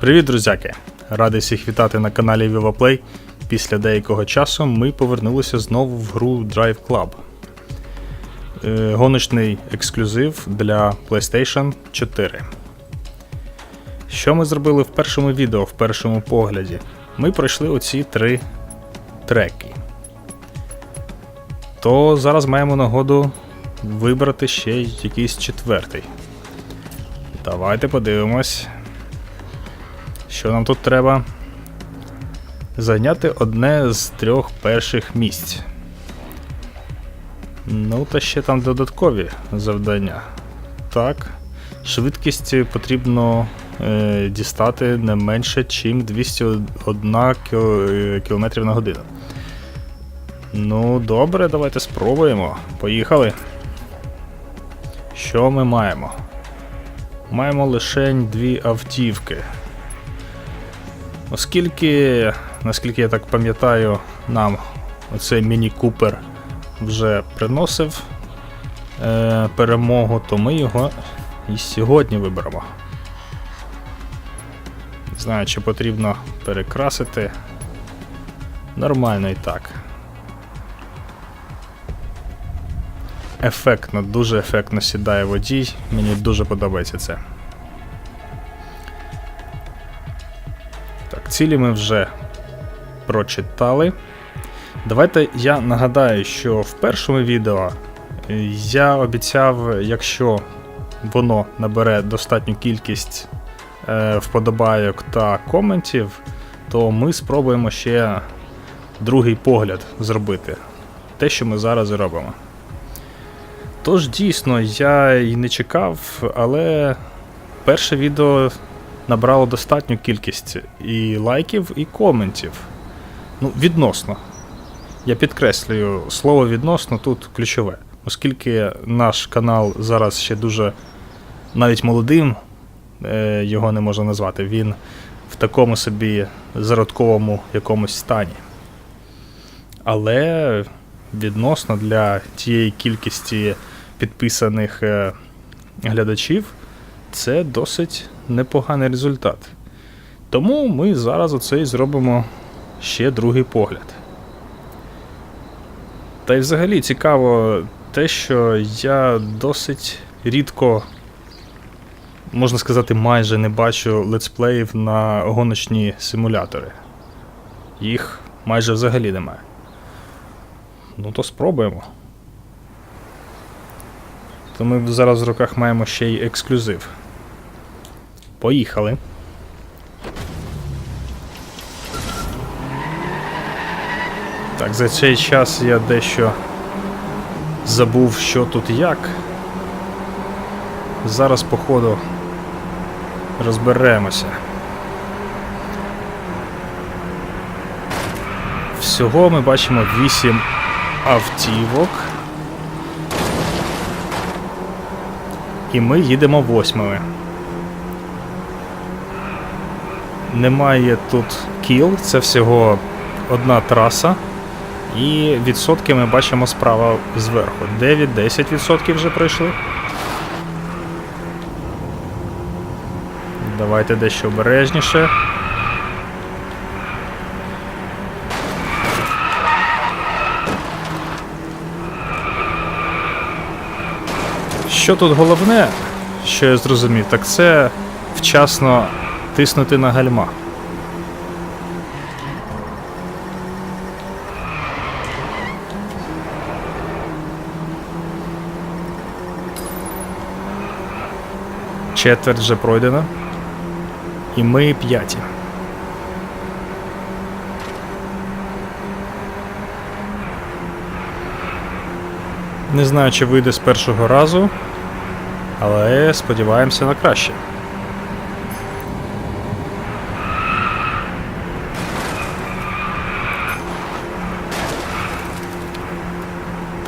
Привіт, друзяки! Радий всіх вітати на каналі VivaPlay. Після деякого часу ми повернулися знову в гру Drive Club. Е, Гоночний ексклюзив для PlayStation 4. Що ми зробили в першому відео, в першому погляді? Ми пройшли оці три треки. То зараз маємо нагоду вибрати ще якийсь четвертий. Давайте подивимось. Що нам тут треба? Зайняти одне з трьох перших місць. Ну, та ще там додаткові завдання. Так. Швидкість потрібно е, дістати не менше, ніж 201 км на годину. Ну, добре, давайте спробуємо. Поїхали. Що ми маємо? Маємо лише дві автівки. Оскільки, наскільки я так пам'ятаю, нам оцей Міні Купер вже приносив е, перемогу, то ми його і сьогодні виберемо. Не знаю, чи потрібно перекрасити. Нормально і так. Ефектно, дуже ефектно сідає водій. Мені дуже подобається це. Цілі ми вже прочитали. Давайте я нагадаю, що в першому відео е, я обіцяв, якщо воно набере достатню кількість е, вподобайок та коментів, то ми спробуємо ще другий погляд зробити. Те, що ми зараз робимо. Тож дійсно, я і не чекав, але перше відео набрало достатню кількість і лайків, і коментів. Ну, відносно. Я підкреслюю, слово відносно тут ключове. Оскільки наш канал зараз ще дуже навіть молодим, е, його не можна назвати, він в такому собі зародковому якомусь стані. Але відносно для тієї кількості підписаних е, глядачів це досить непоганий результат. Тому ми зараз оце і зробимо ще другий погляд. Та й взагалі цікаво те, що я досить рідко, можна сказати, майже не бачу летсплеїв на гоночні симулятори. Їх майже взагалі немає. Ну то спробуємо. То ми зараз в руках маємо ще й ексклюзив. Поїхали. Так, за цей час я дещо забув, що тут як. Зараз, походу, розберемося. Всього ми бачимо 8 автівок. І ми їдемо восьмими. Немає тут кіл, це всього одна траса. І відсотки ми бачимо справа зверху. 9-10% вже пройшли. Давайте дещо обережніше. Що тут головне, що я зрозумів, так це вчасно тиснути на гальма. Четверть вже пройдено. І ми п'яті. Не знаю, чи вийде з першого разу, але сподіваємося на краще.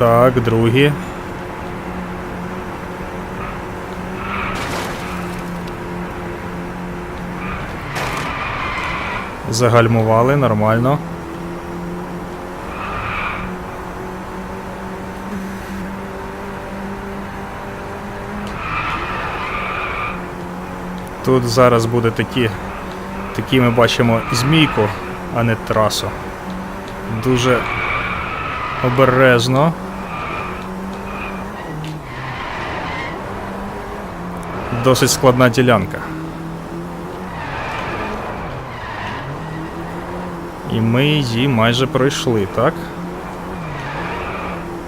Так, другі. Загальмували нормально. Тут зараз буде такі Такі ми бачимо змійку, а не трасу. Дуже обережно. Досить складна ділянка. І ми її майже пройшли, так?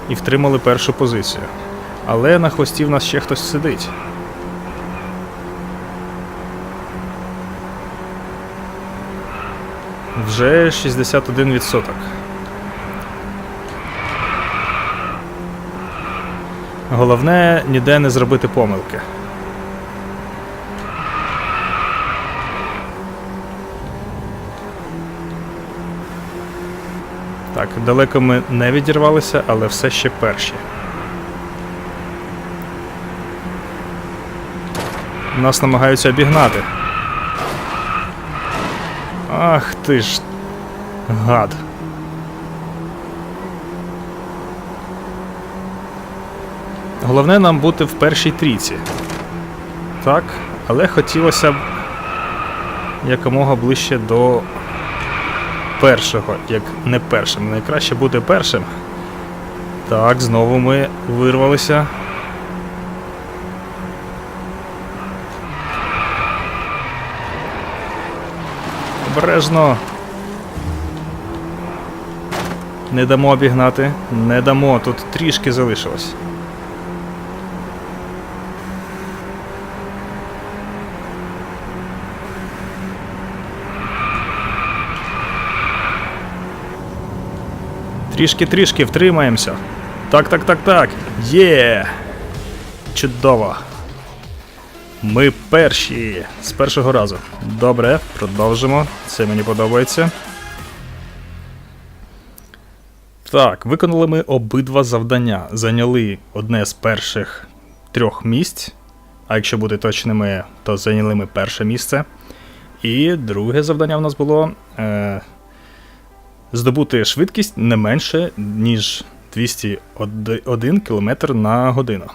І втримали першу позицію. Але на хвості в нас ще хтось сидить. Вже 61%. Головне ніде не зробити помилки. Так, далеко ми не відірвалися, але все ще перші. Нас намагаються обігнати. Ах ти ж. Гад. Головне нам бути в першій трійці. Так, але хотілося б якомога ближче до першого, як не першим. Найкраще бути першим. Так, знову ми вирвалися. Обережно. Не дамо обігнати. Не дамо. Тут трішки залишилось. Трішки-трішки втримаємося. Так, так, так, так. Є. Чудово. Ми перші з першого разу. Добре, продовжимо. Це мені подобається. Так, виконали ми обидва завдання. Зайняли одне з перших трьох місць. А якщо бути точними, то зайняли ми перше місце. І друге завдання в нас було е, здобути швидкість не менше, ніж 201 км на годину.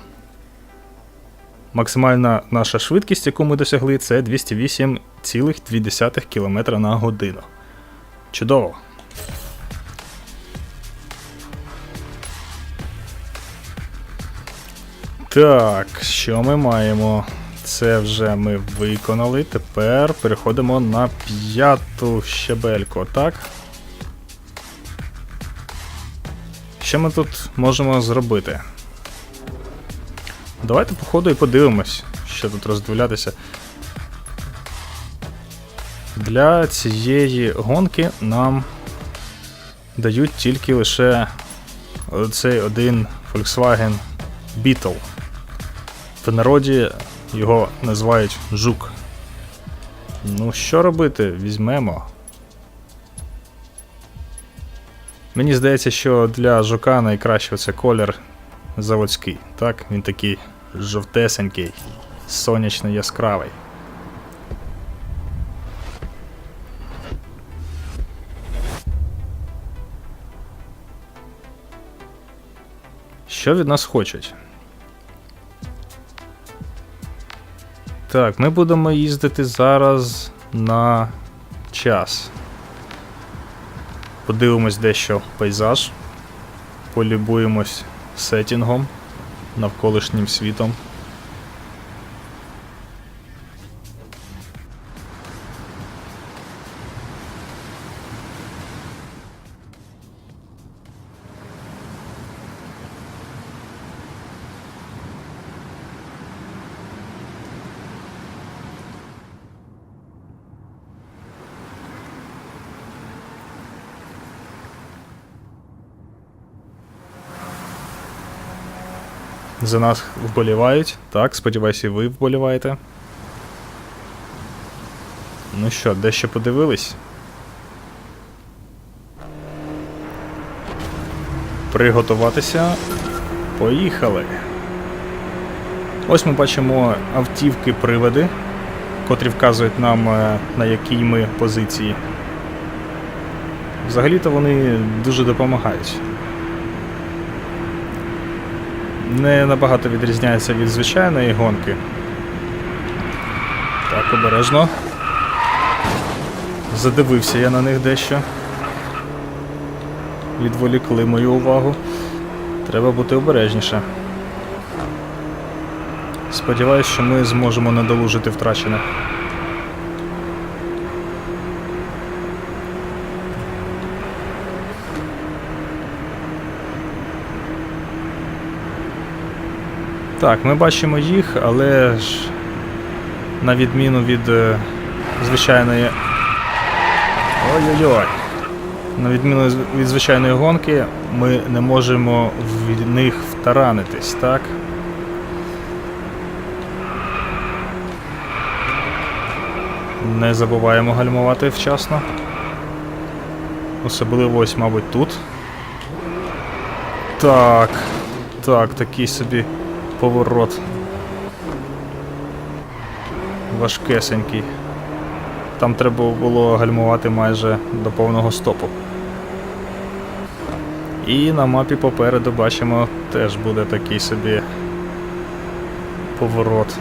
Максимальна наша швидкість, яку ми досягли, це 208,2 км на годину. Чудово. Так, що ми маємо? Це вже ми виконали. Тепер переходимо на п'яту щебельку, так? Що ми тут можемо зробити? Давайте по ходу і подивимось, що тут роздивлятися. Для цієї гонки нам дають тільки лише цей один Volkswagen Beetle. В народі його називають жук. Ну, що робити? Візьмемо. Мені здається, що для жука найкраще це колір заводський. Так, він такий жовтесенький, сонячно яскравий. Що від нас хочуть? Так, ми будемо їздити зараз на час. Подивимось дещо пейзаж, полюбуємось сетінгом, навколишнім світом. За нас вболівають. Так, сподіваюся, і ви вболіваєте. Ну що, дещо подивились? Приготуватися. Поїхали. Ось ми бачимо автівки-приводи, котрі вказують нам, е, на якій ми позиції. Взагалі-то вони дуже допомагають. Не набагато відрізняється від звичайної гонки. Так, обережно. Задивився я на них дещо. Відволікли мою увагу. Треба бути обережніше. Сподіваюсь, що ми зможемо надолужити втрачене. Так, ми бачимо їх, але ж на відміну від е, звичайної. Ой-ой-ой. На відміну від звичайної гонки, ми не можемо від них втаранитись, так? Не забуваємо гальмувати вчасно. Особливо ось, мабуть, тут. Так. Так, такий собі поворот. Важкесенький. Там треба було гальмувати майже до повного стопу. І на мапі попереду бачимо, теж буде такий собі поворот.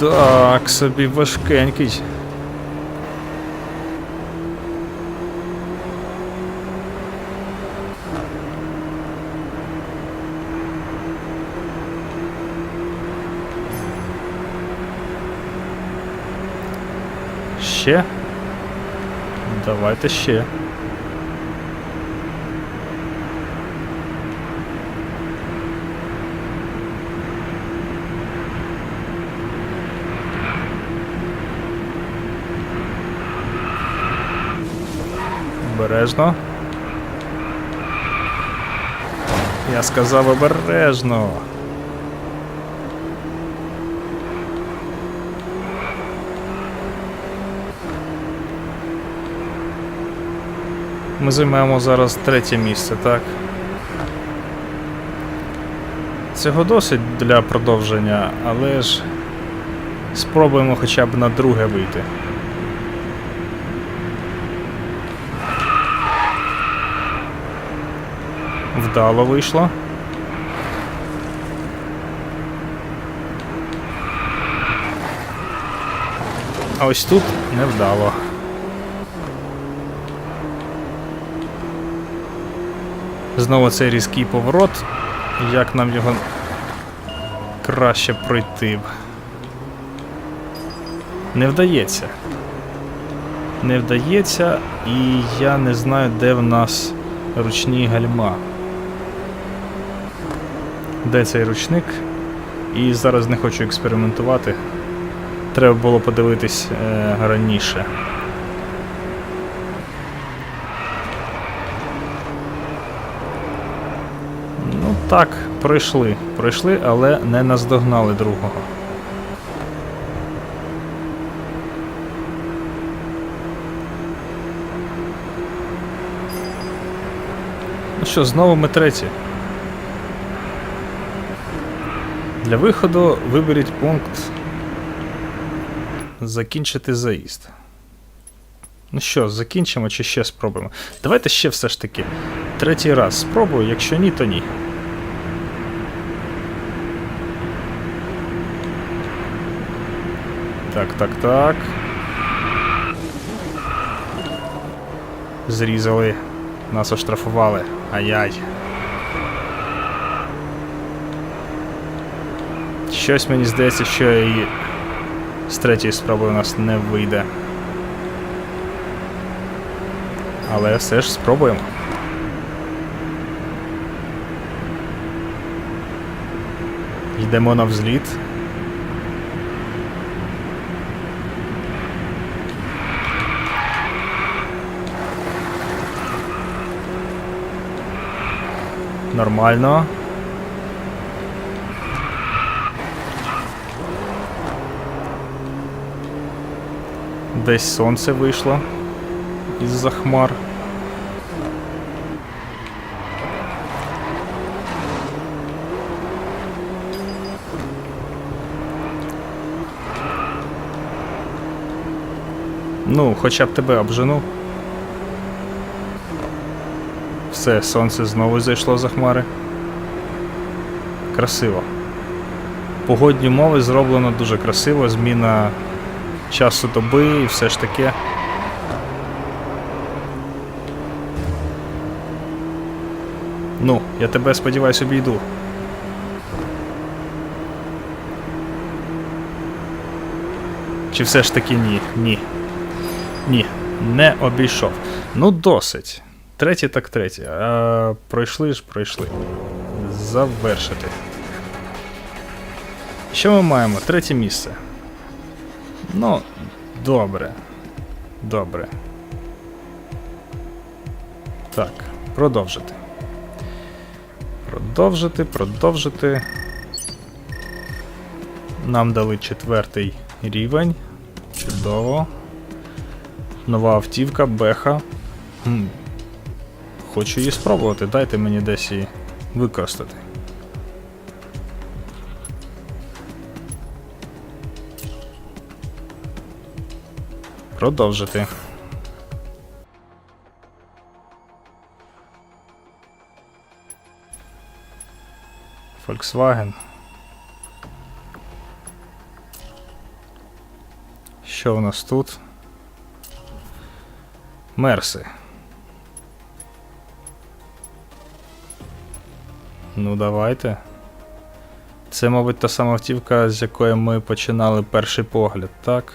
Так, собі важкенький. Ще? Давайте ще. Обережно. Я сказав обережно. Ми займаємо зараз третє місце, так? Цього досить для продовження, але ж спробуємо хоча б на друге вийти. Вдало вийшло. А ось тут невдало. Знову цей різкий поворот. Як нам його краще пройти? Не вдається. Не вдається, і я не знаю, де в нас ручні гальма. Де цей ручник? І зараз не хочу експериментувати. Треба було подивитись е, раніше. Ну так, пройшли. Пройшли, але не наздогнали другого. Ну що, знову ми треті. Для виходу виберіть пункт Закінчити заїзд. Ну що, закінчимо чи ще спробуємо? Давайте ще все ж таки. Третій раз спробую, якщо ні, то ні. Так, так, так. Зрізали. Нас оштрафували. Ай-яй. Щось мені здається, що і з третьої спроби у нас не вийде. Але все ж спробуємо. Йдемо на взліт. Нормально. Десь сонце вийшло із-за хмар. Ну, хоча б тебе обжену. Все, сонце знову зайшло за хмари. Красиво. Погодні умови зроблено дуже красиво, зміна часу доби і все ж таке. Ну, я тебе сподіваюсь обійду. Чи все ж таки ні? Ні. Ні, не обійшов. Ну, досить. Третє так третє. А, пройшли ж, пройшли. Завершити. Що ми маємо? Третє місце. Ну, добре. Добре. Так, продовжити. Продовжити, продовжити. Нам дали четвертий рівень. Чудово. Нова автівка, беха. Хочу її спробувати. Дайте мені десь її використати. Продовжити. Volkswagen. Що у нас тут? Мерси. Ну, давайте. Це, мабуть, та сама автівка, з якої ми починали перший погляд, так?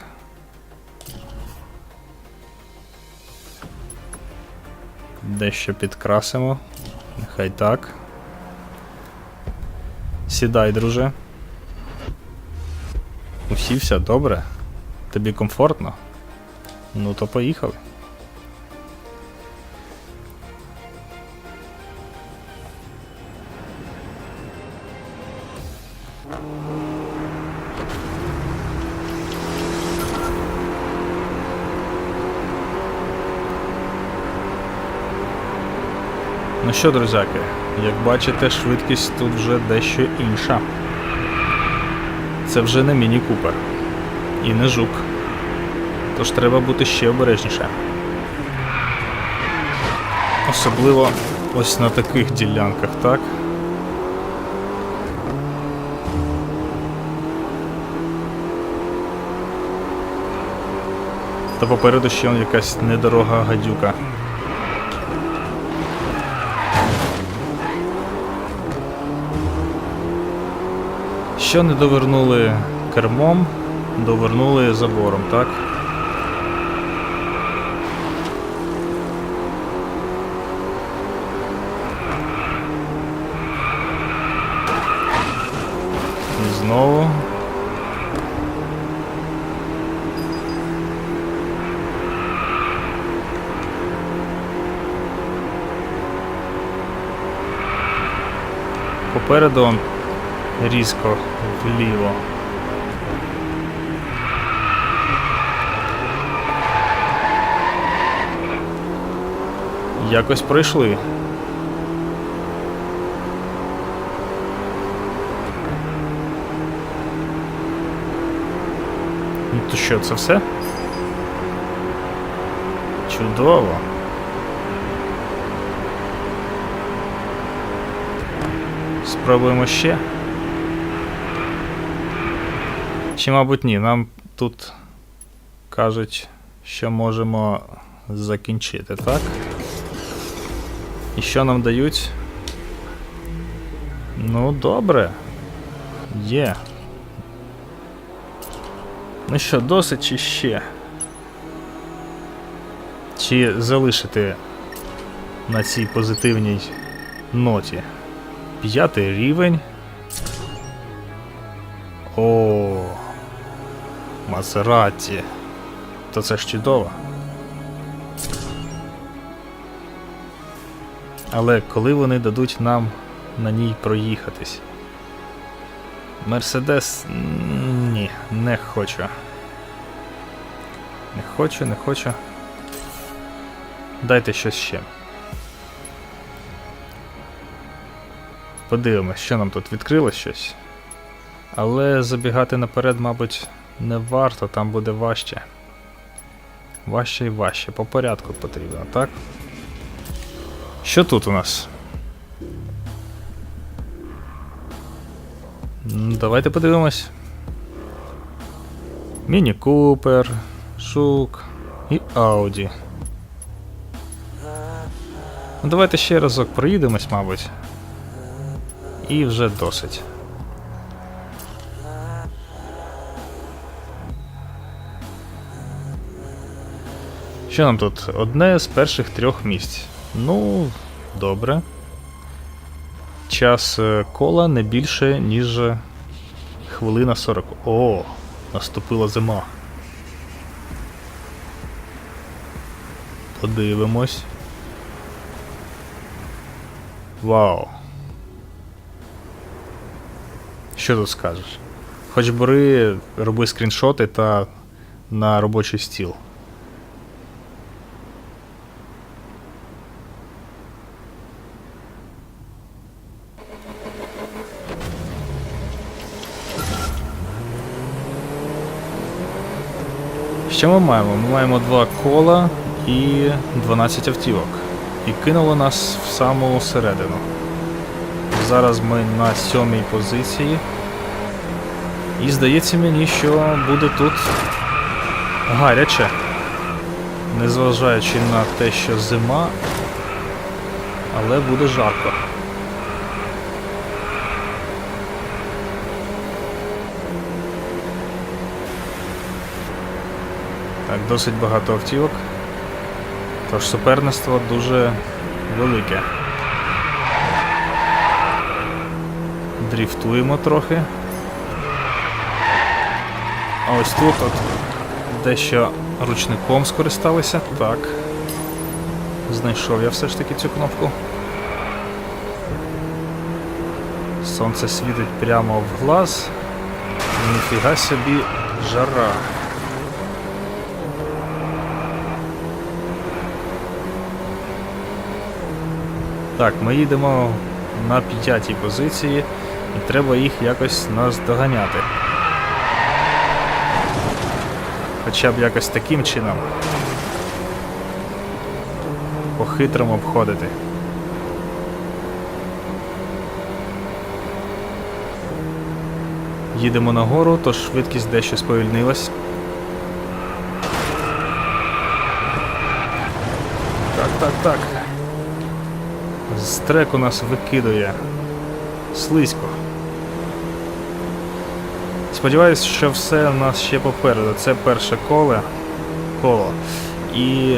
Дещо підкрасимо. Нехай так. Сідай, друже. Усівся, добре? Тобі комфортно? Ну то поїхали. Що, друзяки, як бачите, швидкість тут вже дещо інша. Це вже не міні Купер. І не жук. Тож треба бути ще обережніше. Особливо ось на таких ділянках, так? Та попереду ще якась недорога гадюка. Що не довернули кермом, довернули забором, так? Знову. Попереду різко вліво. Якось пройшли. Ну то що, це все? Чудово. Спробуємо ще. Чи, мабуть, ні. Нам тут кажуть, що можемо закінчити, так? І що нам дають? Ну, добре. Є. Ну що, досить чи ще? Чи залишити на цій позитивній ноті? П'ятий рівень. О, Мазераті. То це ж чудово. Але коли вони дадуть нам на ній проїхатись? Мерседес. Ні, не хочу. Не хочу, не хочу. Дайте щось ще. Подивимось, що нам тут відкрилось щось. Але забігати наперед, мабуть, не варто, там буде важче. Важче і важче. По порядку потрібно, так? Що тут у нас? Давайте подивимось. Міні Купер, Жук і Ауді. Ну, давайте ще разок проїдемось, мабуть. І вже досить. Що нам тут? Одне з перших трьох місць. Ну, добре. Час е, кола не більше, ніж хвилина 40. О, наступила зима. Подивимось. Вау. Що тут скажеш? Хоч бери, роби скріншоти та на робочий стіл. Що ми маємо? Ми маємо два кола і 12 автівок. І кинуло нас в саму середину. Зараз ми на сьомій позиції. І здається мені, що буде тут гаряче. Незважаючи на те, що зима, але буде жарко. Так, досить багато автівок. Тож суперництво дуже велике. Дріфтуємо трохи. А ось тут от дещо ручником скористалися. Так. Знайшов я все ж таки цю кнопку. Сонце світить прямо в глаз. Ніфіга собі жара. Так, ми їдемо на п'ятій позиції і треба їх якось наздоганяти. Хоча б якось таким чином. По-хитрому обходити. Їдемо нагору, тож швидкість дещо сповільнилась. Так, так, так. З треку нас викидує. Слизько. Сподіваюсь, що все в нас ще попереду. Це перше коле. коло. І,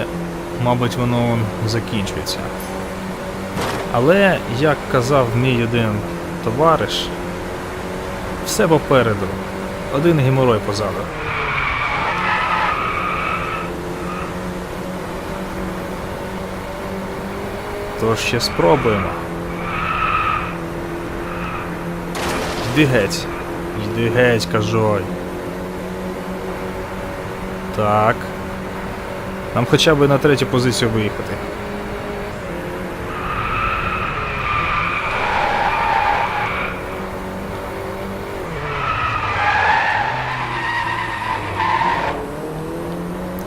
мабуть, воно закінчується. Але, як казав мій один товариш, все попереду. Один геморой позаду. Тож ще спробуємо. Йди геть. Йди геть, кажой. Так. Нам хоча б на третю позицію виїхати.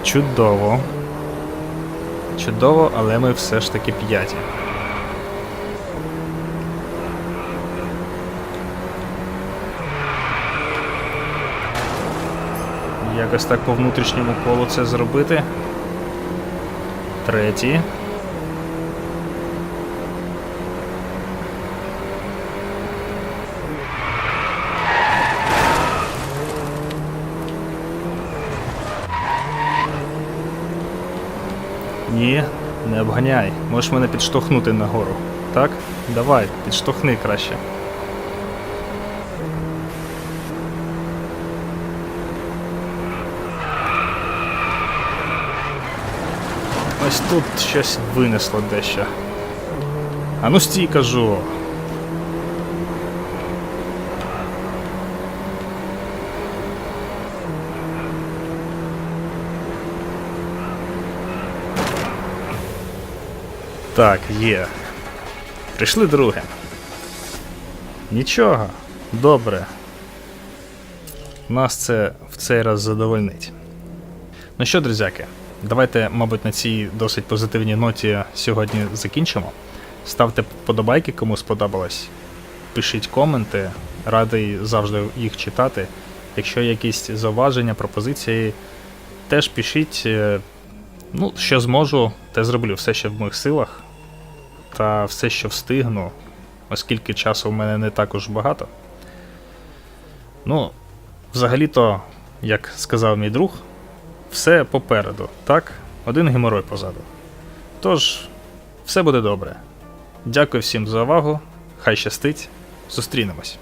Чудово. Чудово, але ми все ж таки п'яті. Якось так по внутрішньому колу це зробити. Третій. Ні, не обганяй. Можеш мене підштовхнути нагору. Так? Давай, підштовхни краще. Ось тут щось винесло дещо. А ну стій, кажу. Так, є. Прийшли друге. Нічого, добре. Нас це в цей раз задовольнить. Ну що, друзяки, давайте, мабуть, на цій досить позитивній ноті сьогодні закінчимо. Ставте вподобайки, кому сподобалось. Пишіть коменти, радий завжди їх читати. Якщо якісь зауваження, пропозиції, теж пишіть. е, Ну, що зможу, те зроблю все, що в моїх силах. Та все, що встигну, оскільки часу в мене не також багато. Ну, взагалі-то, як сказав мій друг, все попереду, так? Один геморой позаду. Тож, все буде добре. Дякую всім за увагу. Хай щастить. Зустрінемось.